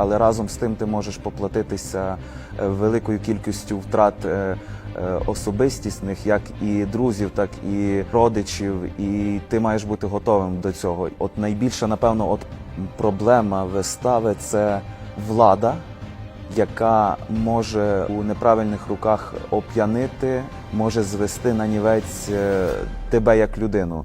але разом з тим ти можеш поплатитися е, великою кількістю втрат е, е, особистісних, як і друзів, так і родичів, і ти маєш бути готовим до цього. От найбільша, напевно, от проблема вистави це влада, яка може у неправильних руках оп'янити, може звести на нівець тебе як людину.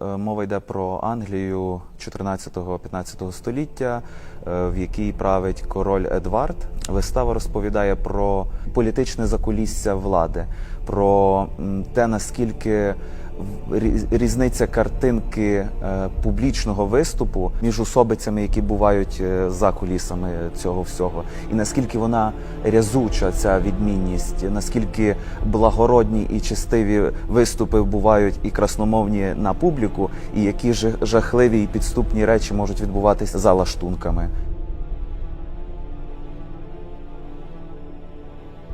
Мова йде про Англію 14-15 століття, е, в якій править король Едвард. Вистава розповідає про політичне закулісся влади, про те, наскільки різниця картинки е, публічного виступу між особицями, які бувають е, за кулісами цього всього, і наскільки вона рязуча, ця відмінність, наскільки благородні і чистиві виступи бувають і красномовні на публіку, і які ж жахливі і підступні речі можуть відбуватися за лаштунками.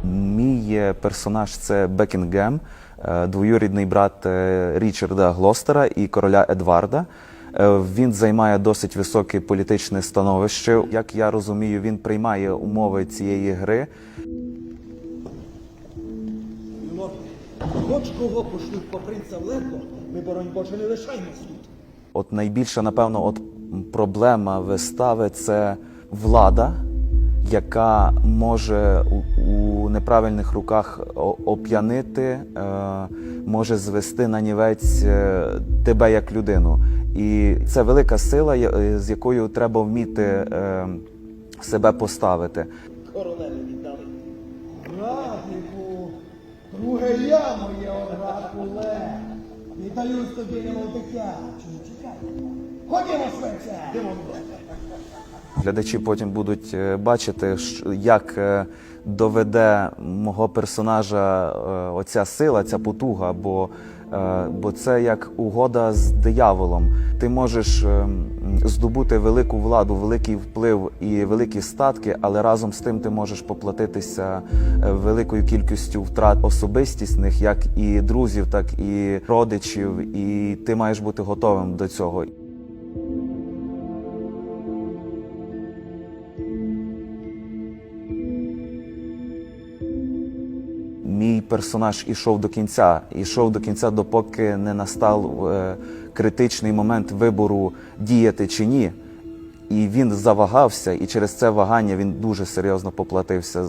Мій е, персонаж це Бекінгем, двоюрідний брат е, Річарда Глостера і короля Едварда. Е, Він займає досить високе політичне становище. Як я розумію, він приймає умови цієї гри. Хоч кого пошлють по принца в лего, ми, боронь Боже, не лишаємось тут. От найбільша, напевно, от проблема вистави це влада, яка може у, неправильних руках оп'янити, е, може звести на нівець е, тебе як людину. І це велика сила, е, з якою треба вміти себе поставити. Королеві віддали. Раднику, друге я моє оракуле. Віддаю тобі. Чому чекай? Ходімо швидше. Глядачі потім будуть е, бачити, як е, доведе мого персонажа е, оця сила, ця потуга, бо, бо це як угода з дияволом. Ти можеш здобути велику владу, великий вплив і великі статки, але разом з тим ти можеш поплатитися великою кількістю втрат особистісних, як і друзів, так і родичів, і ти маєш бути готовим до цього. Мій персонаж ішов до кінця, ішов до кінця, допоки не настав е, критичний момент вибору діяти чи ні. І він завагався, і через це вагання він дуже серйозно поплатився.